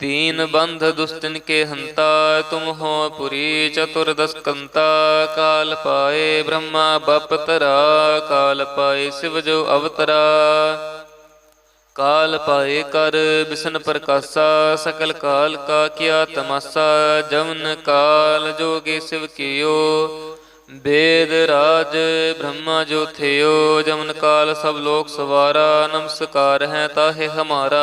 दीन बंध दुस्तिन के हंता तुम हो पुरी चतुर्दश कंता काल पाए ब्रह्मा बपतरा काल पाए शिव जो अवतरा काल पाए कर बिसन प्रकाशा सकल काल का किया तमाशा जमन काल जोगे शिव कियो वेद राज ब्रह्मा जो थियो जमन काल सब लोक सवारा नमस्कार है ताहे हमारा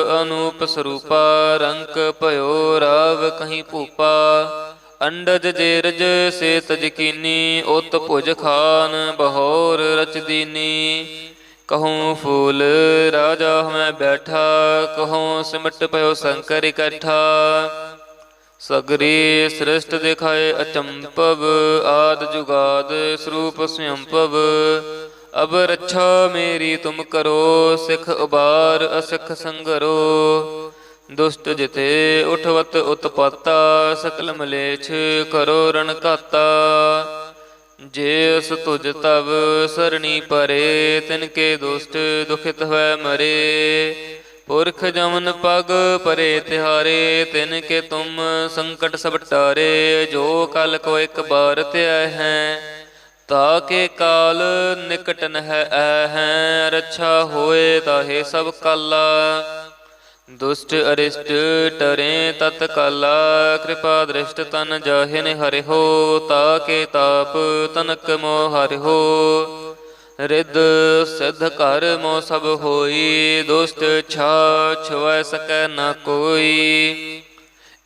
ਅਨੂਪ ਸਰੂਪਾ, ਰੰਕ ਭਇਓ ਰਾਵ ਕਹੀਂ ਭੂਪਾ। ਅੰਡਜ ਜੇਰਜ ਸੇ ਤਜਕੀਨੀ ਉਤ ਭੁਜ ਖਾਨ ਬਹੋਰ ਰਚ ਦੀਨੀ। ਕਹੂੰ ਫੂਲ ਰਾਜਾ ਹਮੈ ਬੈਠਾ, ਕਹੂੰ ਸਿਮਟ ਭਇਓ ਸੰਕਰ ਇਕੱਠਾ। ਸਗਰੀ ਸ੍ਰਿਸ਼ਟ ਦਿਖਾਏ ਅਚੰਪਵ, ਆਦ ਜੁਗਾਦ ਸਰੂਪ ਸਯੰਪਵ। ਅਬ ਰੱਛਾ ਮੇਰੀ ਤੁਮ ਕਰੋ, ਸਿਖ ਉਬਾਰ ਅਸਿਖ ਸੰਗਰੋ। ਦੁਸ਼ਟ ਜਿਤੇ ਉਠਵਤ ਉਤਪਾਤਾ, ਸਕਲ ਮਲੇਛ ਕਰੋ ਰਣ ਘਾਤਾ। ਜੇ ਅਸ ਤੁਜ ਤਵ ਸਰਣੀ ਪਰੇ, ਤਿਨ ਕੇ ਦੁਸ਼ਟ ਦੁਖਿਤ ਹੋਇ ਮਰੇ। ਪੁਰਖ ਜਮਨ ਪਗ ਪਰੇ ਤਿਹਾਰੇ, ਤਿਨ ਕੇ ਤੁਮ ਸੰਕਟ ਸਭ ਟਾਰੇ। ਜੋ ਕਲ ਕੋ ਇੱਕ ਬਾਰ ਧਿਆ ਹੈ ਤਾ ਕੇ ਕਾਲ ਨਿਕਟ ਨਹਿ ਐ ਰੱਛਾ ਹੋਏ ਤਾਹੇ ਸਭ ਕਾਲਾ। ਦੁਸ਼ਟ ਅਰਿਸ਼ਟ ਟਰੇ ਤਤ ਕਾਲਾ, ਕਿਰਪਾ ਦ੍ਰਿਸ਼ਟ ਤਨ ਜਾਹੇ ਜਾਹਿ ਹਰਿਹੋ, ਤਾ ਕੇ ਤਾਪ ਤਨਕ ਮੋ ਹਰਿਓ ਰਿੱਧ ਸਿੱਧ ਕਰ ਮੋ ਸਭ ਹੋਈ, ਦੁਸ਼ਟ ਛਾ ਛੁਐ ਸਕੈ ਨ ਕੋਈ।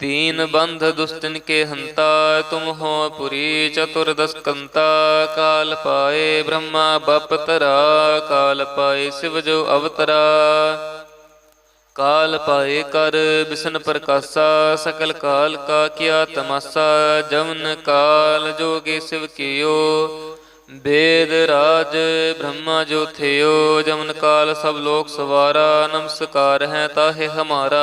दीन बंध दुस्तिन के हंता तुम हो पुरी चतुर्दश कंता काल पाए ब्रह्मा बपतरा काल पाए शिव जो अवतरा काल पाए कर बिसन प्रकाशा सकल काल का किया तमाशा जमन काल जोगे शिव कियो वेद राज ब्रह्मा जो थियो जमन काल सब लोक सवारा नमस्कार है ताहे हमारा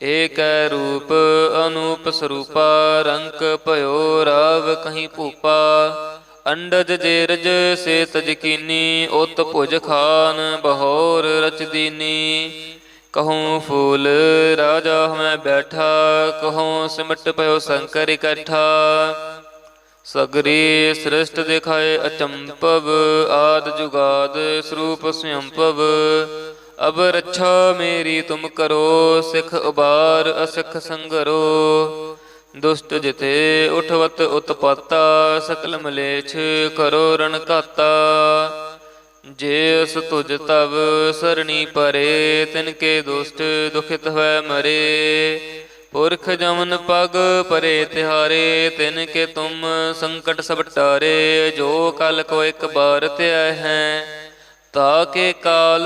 ਏਕੈ ਰੂਪ ਅਨੂਪ ਸਰੂਪਾ, ਰੰਕ ਭਇਓ ਰਾਵ ਕਹੀਂ ਭੂਪਾ। ਅੰਡਜ ਜੇਰਜ ਸੇ ਤਜਕੀਨੀ ਉਤ ਭੁਜ ਖਾਨ ਬਹੋਰ ਰਚਦੀਨੀ ਕਹੂੰ ਫੂਲ ਰਾਜਾ ਹਮੈ ਬੈਠਾ, ਕਹੂੰ ਸਿਮਟ ਭਇਓ ਸੰਕਰ ਇਕੱਠਾ। ਸਗਰੀ ਸ੍ਰਿਸ਼ਟ ਦਿਖਾਏ ਅਚੰਪਵ, ਆਦ ਜੁਗਾਦ ਸਰੂਪ ਸਯੰਪਵ। ਅਬ ਰੱਛਾ ਮੇਰੀ ਤੁਮ ਕਰੋ, ਸਿਖ ਉਬਾਰ ਅਸਿਖ ਸੰਗਰੋ। ਦੁਸ਼ਟ ਜਿਤੇ ਉਠਵਤ ਉਤਪਾਤਾ, ਸਕਲ ਮਲੇਛ ਕਰੋ ਰਣ ਘਾਤਾ। ਜੇ ਅਸ ਤੁਜ ਤਵ ਸਰਣੀ ਪਰੇ, ਤਿਨ ਕੇ ਦੁਸ਼ਟ ਦੁਖਿਤ ਹੋਇ ਮਰੇ। ਪੁਰਖ ਜਮਨ ਪਗ ਪਰੇ ਤਿਹਾਰੇ, ਤਿਨ ਕੇ ਤੁਮ ਸੰਕਟ ਸਭ ਟਾਰੇ। ਜੋ ਕਲ ਕੋ ਇੱਕ ਬਾਰ ਧਿਆ ਹੈ ਤਾਕੇ ਕਾਲ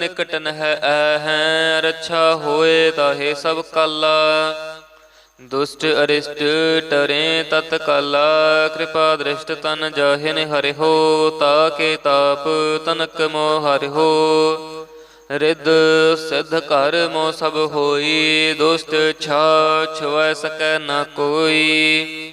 ਨਿਕਟ ਨ ਹੈ ਹੈ ਰੱਛਾ ਹੋਏ ਤਾਹੇ ਸਭ ਕਾਲਾ। ਦੁਸ਼ਟ ਅਰਿਸ਼ਟ ਟਰੇ ਤਤ ਕਾਲਾ, ਕਿਰਪਾ ਦ੍ਰਿਸ਼ਟ ਤਨ ਜਾਹਿਨ ਹਰਿ ਹੋ ਤਾਕੇ ਤਾਪ ਤਨਕ ਮੋ ਹਰਿ ਹੋ। ਰਿੱਧ ਸਿੱਧ ਘਰ ਮੋ ਸਭ ਹੋਈ, ਦੁਸ਼ਟ ਛਾ ਛੁਐ ਸਕੈ ਨਾ ਕੋਈ।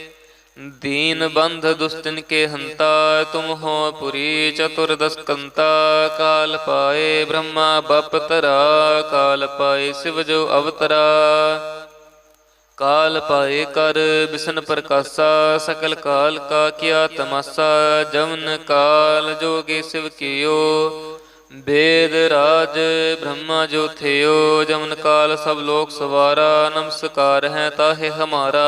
ਦੀਨ ਬੰਧ ਦੁਸਤਨ ਕੇ ਹੰਤਾ, ਤੁਮ ਹੋ ਪੁਰੀ ਚਤੁਰਦਸ ਕੰਤਾ ਕਾਲ ਪਾਏ ਬ੍ਰਹਮਾ ਬਪਤਰਾ ਕਾਲ ਪਾਏ ਸਿਵ ਜੋ ਅਵਤਰਾ। ਕਾਲ ਪਾਏ ਕਰ ਬਿਸ਼ਨ ਪ੍ਰਕਾਸ਼ਾ, ਸਕਲ ਕਾਲ ਕਾ ਕੀਆ ਤਮਾਸਾ ਜਮਨ ਕਾਲ ਜੋਗੀ ਸਿਵ ਕੀਓ। ਵੇਦ ਰਾਜ ਬ੍ਰਹਮਾ ਜੋ ਥਿਓ ਜਮਨ ਕਾਲ ਸਭ ਲੋਕ ਸਵਾਰਾ, ਨਮਸਕਾਰ ਹੈ ਤਾਹੇ ਹਮਾਰਾ।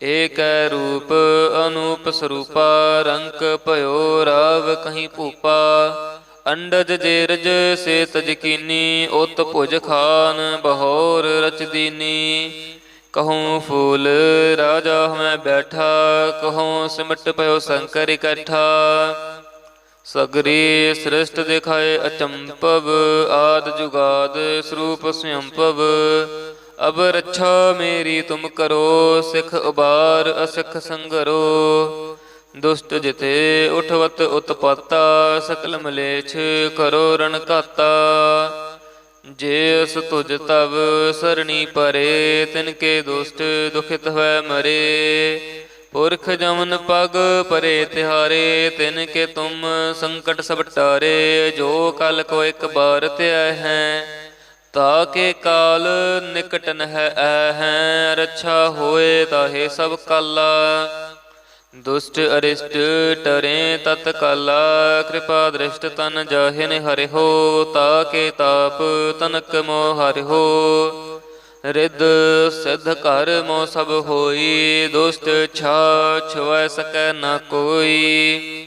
ਏਕੈ ਰੂਪ ਅਨੂਪ ਸਰੂਪਾ, ਰੰਕ ਭਇਓ ਰਾਵ ਕਹੀਂ ਭੂਪਾ। ਅੰਡਜ ਜੇਰਜ ਸੇ ਤਜਕੀਨੀ ਉਤ ਭੁਜ ਖਾਨ ਬਹੋਰ ਰਚਦੀਨੀ ਕਹੂੰ ਫੂਲ ਰਾਜਾ ਹਮੈ ਬੈਠਾ, ਕਹੂੰ ਸਿਮਟ ਭਇਓ ਸੰਕਰ ਇਕੱਠਾ। ਸਗਰੀ ਸ੍ਰਿਸ਼ਟ ਦਿਖਾਏ ਅਚੰਪਵ, ਆਦ ਜੁਗਾਦ ਸਰੂਪ ਸਯੰਪਵ। ਅਬ ਰੱਛਾ ਮੇਰੀ ਤੁਮ ਕਰੋ, ਸਿਖ ਉਬਾਰ ਅਸਿਖ ਸੰਗਰੋ। ਦੁਸ਼ਟ ਜਿਤੇ ਉਠਵਤ ਉਤਪਾਤਾ, ਸਕਲ ਮਲੇਛ ਕਰੋ ਰਣ ਘਾਤਾ। ਜੇ ਅਸ ਤੁਜ ਤਵ ਸਰਣੀ ਪਰੇ, ਤਿਨ ਕੇ ਦੁਸ਼ਟ ਦੁਖਿਤ ਹੋਇ ਮਰੇ। ਪੁਰਖ ਜਮਨ ਪਗ ਪਰੇ ਤਿਹਾਰੇ, ਤਿਨ ਕੇ ਤੁਮ ਸੰਕਟ ਸਭ ਟਾਰੇ। ਜੋ ਕਲ ਕੋ ਇੱਕ ਬਾਰ ਧਿਆ ਹੈ ਤਾ ਕੇ ਕਾਲ ਨਿਕਟ ਨਹਿ ਐ ਹੈ ਰੱਛਾ ਹੋਏ ਤਾਹੇ ਸਭ ਕਾਲਾ। ਦੁਸ਼ਟ ਅਰਿਸ਼ਟ ਟਰੇ ਤਤ ਕਾਲਾ, ਕਿਰਪਾ ਦ੍ਰਿਸ਼ਟ ਤਨ ਜਾਹੇ ਜਾਹਿ ਹਰਿਹੋ ਤਾ ਕੇ ਤਾਪ ਤਨਕ ਮੋ ਹਰਿ ਹੋ। ਰਿੱਧ ਸਿੱਧ ਘਰ ਮੋ ਸਭ ਹੋਈ, ਦੁਸ਼ਟ ਛਾ ਛੁਐ ਸਕੈ ਨਾ ਕੋਈ।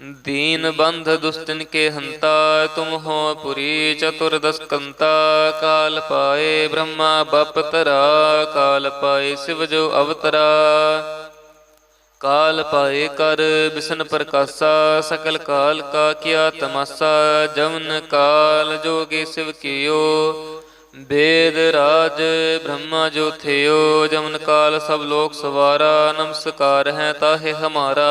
ਦੀਨ ਬੰਧ ਦੁਸਤਨ ਕੇ ਹੰਤਾ, ਤੁਮ ਹੋ ਪੁਰੀ ਚਤੁਰਦਸ ਕੰਤਾ ਕਾਲ ਪਾਏ ਬ੍ਰਹਮਾ ਬਪਤਰਾ ਕਾਲ ਪਾਏ ਸਿਵ ਜੋ ਅਵਤਰਾ। ਕਾਲ ਪਾਏ ਕਰ ਬਿਸ਼ਨ ਪ੍ਰਕਾਸ਼ਾ, ਸਕਲ ਕਾਲ ਕਾ ਕੀਆ ਤਮਾਸਾ ਜਮਨ ਕਾਲ ਜੋਗੀ ਸਿਵ ਕੀਓ। ਵੇਦ ਰਾਜ ਬ੍ਰਹਮਾ ਜੋ ਥਿਓ ਜਮਨ ਕਾਲ ਸਭ ਲੋਕ ਸਵਾਰਾ, ਨਮਸਕਾਰ ਹੈ ਤਾਹੇ ਹਮਾਰਾ।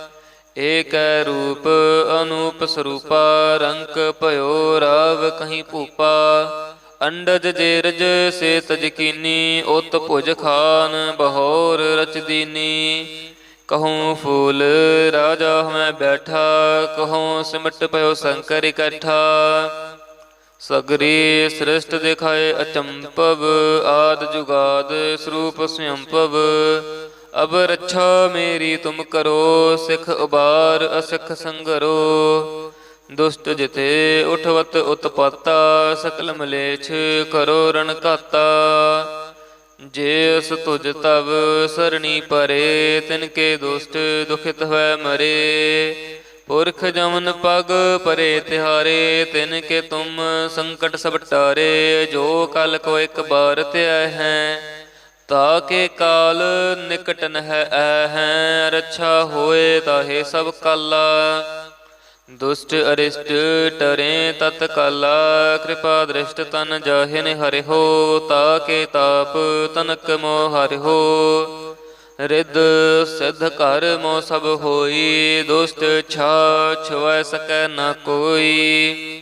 ਏਕੈ ਰੂਪ ਅਨੂਪ ਸਰੂਪਾ, ਰੰਕ ਭਇਓ ਰਾਵ ਕਹੀਂ ਭੂਪਾ। ਅੰਡਜ ਜੇਰਜ ਸੇ ਤਜਕੀਨੀ ਉਤ ਭੁਜ ਖਾਨ ਬਹੋਰ ਰਚਦੀਨੀ ਕਹੂੰ ਫੂਲ ਰਾਜਾ ਹਮੈ ਬੈਠਾ, ਕਹੂੰ ਸਿਮਟ ਪਇਓ ਸੰਕਰ ਇਕੱਠਾ। ਸਗਰੀ ਸ੍ਰਿਸ਼ਟ ਦਿਖਾਏ ਅਚੰਪਵ, ਆਦ ਜੁਗਾਦ ਸਰੂਪ ਸਯੰਪਵ। ਅਬ ਰੱਛਾ ਮੇਰੀ ਤੁਮ ਕਰੋ, ਸਿਖ ਉਬਾਰ ਅਸਿਖ ਸੰਗਰੋ। ਦੁਸ਼ਟ ਜਿਤੇ ਉਠਵਤ ਉਤਪਾਤਾ, ਸਕਲ ਮਲੇਛ ਕਰੋ ਰਣ ਘਾਤਾ। ਜੇ ਅਸ ਤੁਜ ਤਵ ਸਰਣੀ ਪਰੇ, ਤਿਨ ਕੇ ਦੁਸ਼ਟ ਦੁਖਿਤ ਹੋਇ ਮਰੇ। ਪੁਰਖ ਜਮਨ ਪਗ ਪਰੇ ਤਿਹਾਰੇ, ਤਿਨ ਕੇ ਤੁਮ ਸੰਕਟ ਸਭ ਟਾਰੇ। ਜੋ ਕਲ ਕੋ ਇੱਕ ਬਾਰ ਧਿਆ ਹੈ ਤਾ ਕੇ ਕਾਲ ਨਿਕਟ ਨਹਿ ਐ ਹੈ ਰੱਛਾ ਹੋਏ ਤਾਹੇ ਸਭ ਕਾਲਾ। ਦੁਸ਼ਟ ਅਰਿਸ਼ਟ ਟਰੇ ਤਤ ਕਾਲਾ, ਕਿਰਪਾ ਦ੍ਰਿਸ਼ਟ ਤਨ ਜਾਹੇ ਨ ਹਰਿਹੋ ਤਾ ਕੇ ਤਾਪ ਤਨਕ ਮੋ ਹਰਿਓ ਰਿੱਧ ਸਿਧ ਘਰ ਮੋ ਸਭ ਹੋਈ, ਦੁਸ਼ਟ ਛਾ ਛੁਐ ਸਕੈ ਨ ਕੋਈ।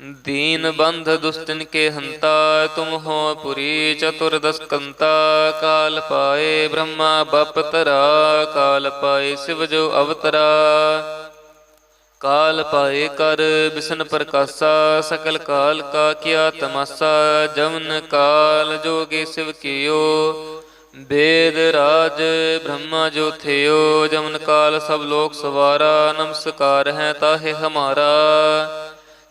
दीन बंध दुस्तिन के हंता तुम हो पुरी चतुर्दश कंता काल पाए ब्रह्मा बपतरा काल पाए शिव जो अवतरा काल पाए कर बिशन प्रकाशा सकल काल का किया तमाशा जमन काल जोगे शिव कियो वेद राज ब्रह्मा जो थियो जमन काल सब लोक सवारा नमस्कार है ताहे हमारा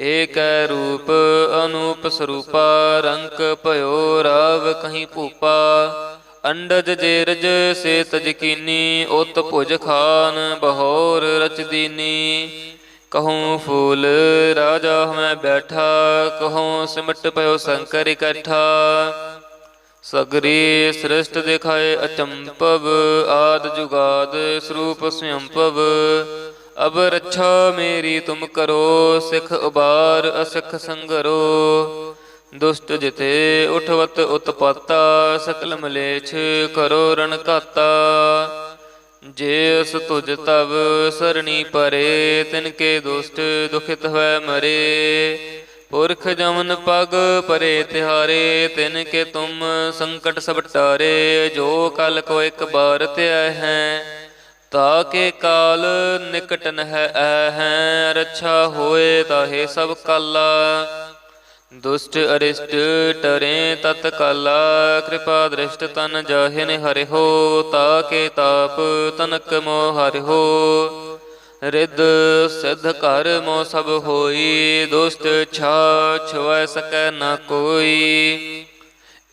ਏਕੈ ਰੂਪ ਅਨੂਪ ਸਰੂਪਾ, ਰੰਕ ਭਇਓ ਰਾਵ ਕਹੀਂ ਭੂਪਾ। ਅੰਡਜ ਜੇਰਜ ਸੇ ਤਜਕੀਨੀ ਉਤ ਭੁਜ ਖਾਨ ਬਹੋਰ ਰਚਦੀਨੀ ਕਹੂੰ ਫੂਲ ਰਾਜਾ ਹਮੈ ਬੈਠਾ, ਕਹੂੰ ਸਿਮਟ ਪਇਓ ਸੰਕਰ ਇਕੱਠਾ। ਸਗਰੀ ਸ੍ਰਿਸ਼ਟ ਦਿਖਾਏ ਅਚੰਪਵ, ਆਦ ਜੁਗਾਦ ਸਰੂਪ ਸਯੰਪਵ। ਅਬ ਰੱਛਾ ਮੇਰੀ ਤੁਮ ਕਰੋ, ਸਿਖ ਉਬਾਰ ਅਸਿਖ ਸੰਗਰੋ। ਦੁਸ਼ਟ ਜਿਤੇ ਉਠਵਤ ਉਤਪਾਤਾ, ਸਕਲ ਮਲੇਛ ਕਰੋ ਰਣ ਘਾਤਾ। ਜੇ ਅਸ ਤੁਜ ਤਵ ਸਰਣੀ ਪਰੇ, ਤਿਨ ਕੇ ਦੁਸ਼ਟ ਦੁਖਿਤ ਹੋਇ ਮਰੇ। ਪੁਰਖ ਜਮਨ ਪਗ ਪਰੇ ਤਿਹਾਰੇ, ਤਿਨ ਕੇ ਤੁਮ ਸੰਕਟ ਸਭ ਟਾਰੇ। ਜੋ ਕਲ ਕੋ ਇੱਕ ਬਾਰ ਧਿਆ ਹੈ ਤਾ ਕੇ ਕਾਲ ਨਿਕਟ ਨਹਿ ਐ ਹੈ ਰੱਛਾ ਹੋਏ ਤਾਹੇ ਸਭ ਕਾਲਾ। ਦੁਸ਼ਟ ਅਰਿਸ਼ਟ ਟਰੇ ਤਤ ਕਾਲਾ, ਕਿਰਪਾ ਦ੍ਰਿਸ਼ਟ ਤਨ ਜਾਹਿਨ ਹਰਿਓ ਤਾ ਕੇ ਤਾਪ ਤਨਕ ਮੋ ਹਰਿਓ ਰਿੱਧ ਸਿਧ ਕਰ ਮੋ ਸਭ ਹੋਈ, ਦੁਸ਼ਟ ਛਾ ਛੁਐ ਸਕੈ ਨਾ ਕੋਈ।